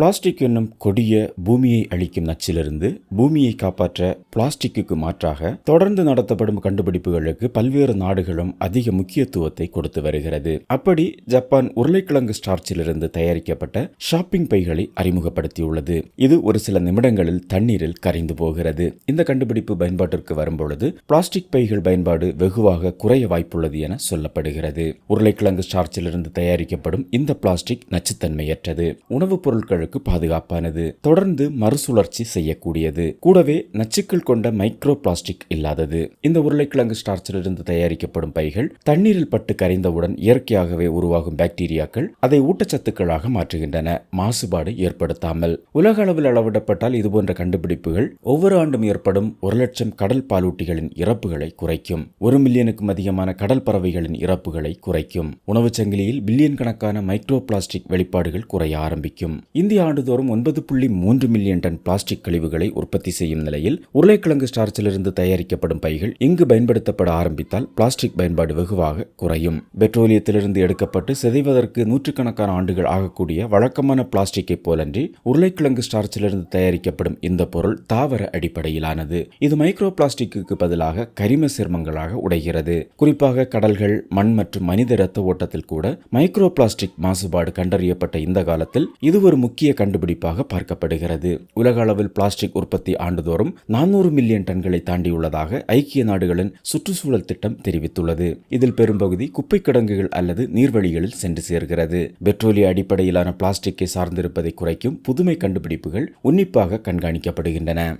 Plastic என்னும் கொடிய பூமியை அழிக்கும் நச்சிலிருந்து பூமியை காப்பாற்ற பிளாஸ்டிக்கு மாற்றாக தொடர்ந்து நடத்தப்படும் கண்டுபிடிப்புகளுக்கு பல்வேறு நாடுகளும் அதிக முக்கியத்துவத்தை கொடுத்து வருகிறது. அப்படி ஜப்பான் உருளைக்கிழங்கு ஸ்டார்ச்சிலிருந்து தயாரிக்கப்பட்ட ஷாப்பிங் பைகளை அறிமுகப்படுத்தியுள்ளது. இது ஒரு சில நிமிடங்களில் தண்ணீரில் கரைந்து போகிறது. இந்த கண்டுபிடிப்பு பயன்பாட்டிற்கு வரும்பொழுது பிளாஸ்டிக் பைகள் பயன்பாடு வெகுவாக குறைய வாய்ப்புள்ளது என சொல்லப்படுகிறது. உருளைக்கிழங்கு ஸ்டார்ச்சிலிருந்து தயாரிக்கப்படும் இந்த பிளாஸ்டிக் நச்சுத்தன்மையற்றது. உணவுப் பொருட்களுக்கு பாதுகாப்பானது தொடர்ந்து மறுசுழற்சி செய்யக்கூடியது. கூடவே நச்சுக்கள் கொண்ட மைக்ரோ பிளாஸ்டிக் இல்லாதது. இந்த உருளைக்கிழங்கு ஸ்டார்ச்சிலிருந்து தயாரிக்கப்படும் பைகள் தண்ணீரில் பட்டு கரைந்தவுடன் இயற்கையாகவே உருவாகும் பாக்டீரியாக்கள் அதை ஊட்டச்சத்துக்களாக மாற்றுகின்றன. மாசுபாடு ஏற்படுத்தாமல். உலக அளவில் அளவிடப்பட்டால் இதுபோன்ற கண்டுபிடிப்புகள் ஒவ்வொரு ஆண்டும் ஏற்படும் ஒரு லட்சம் கடல் பாலூட்டிகளின் இறப்புகளை குறைக்கும். ஒரு மில்லியனுக்கும் அதிகமான கடல் பறவைகளின் இறப்புகளை குறைக்கும். உணவுச் சங்கிலியில் பில்லியன் கணக்கான மைக்ரோ பிளாஸ்டிக் வெளிப்பாடுகள் குறைய ஆரம்பிக்கும். இந்திய ஆண்டுதோறும் ஒன்பது புள்ளி மூன்று மில்லியன் டன் பிளாஸ்டிக் கழிவுகளை உற்பத்தி செய்யும் நிலையில் உருளைக்கிழங்கு ஸ்டார்ச்சிலிருந்து தயாரிக்கப்படும் பைகள் இங்கு பயன்படுத்தப்பட ஆரம்பித்தால் பிளாஸ்டிக் பயன்பாடு வெகுவாக குறையும். பெட்ரோலியத்திலிருந்து எடுக்கப்பட்டு சிதைவதற்கு நூற்றுக்கணக்கான ஆண்டுகள் ஆகக்கூடிய வழக்கமான பிளாஸ்டிக்கை போலன்றி உருளைக்கிழங்கு ஸ்டார்ச்சிலிருந்து தயாரிக்கப்படும் இந்த பொருள் தாவர அடிப்படையிலானது. இது மைக்ரோ பிளாஸ்டிக்கு பதிலாக கரிம சேர்மங்களாக உடைகிறது. குறிப்பாக கடல்கள் மண் மற்றும் மனித இரத்த ஓட்டத்தில் கூட மைக்ரோ பிளாஸ்டிக் மாசுபாடு கண்டறியப்பட்ட இந்த காலத்தில் இது ஒரு முக்கிய முக்கிய கண்டுபிடிப்பாக பார்க்கப்படுகிறது. உலக அளவில் பிளாஸ்டிக் உற்பத்தி ஆண்டுதோறும் நானூறு மில்லியன் டன்களை தாண்டியுள்ளதாக ஐக்கிய நாடுகளின் சுற்றுச்சூழல் திட்டம் தெரிவித்துள்ளது. இதில் பெரும்பகுதி குப்பை கிடங்குகள் அல்லது நீர்வழிகளில் சென்று சேர்கிறது. பெட்ரோலிய அடிப்படையிலான பிளாஸ்டிக்கை சார்ந்திருப்பதை குறைக்கும் புதுமை கண்டுபிடிப்புகள் உன்னிப்பாக கண்காணிக்கப்படுகின்றன.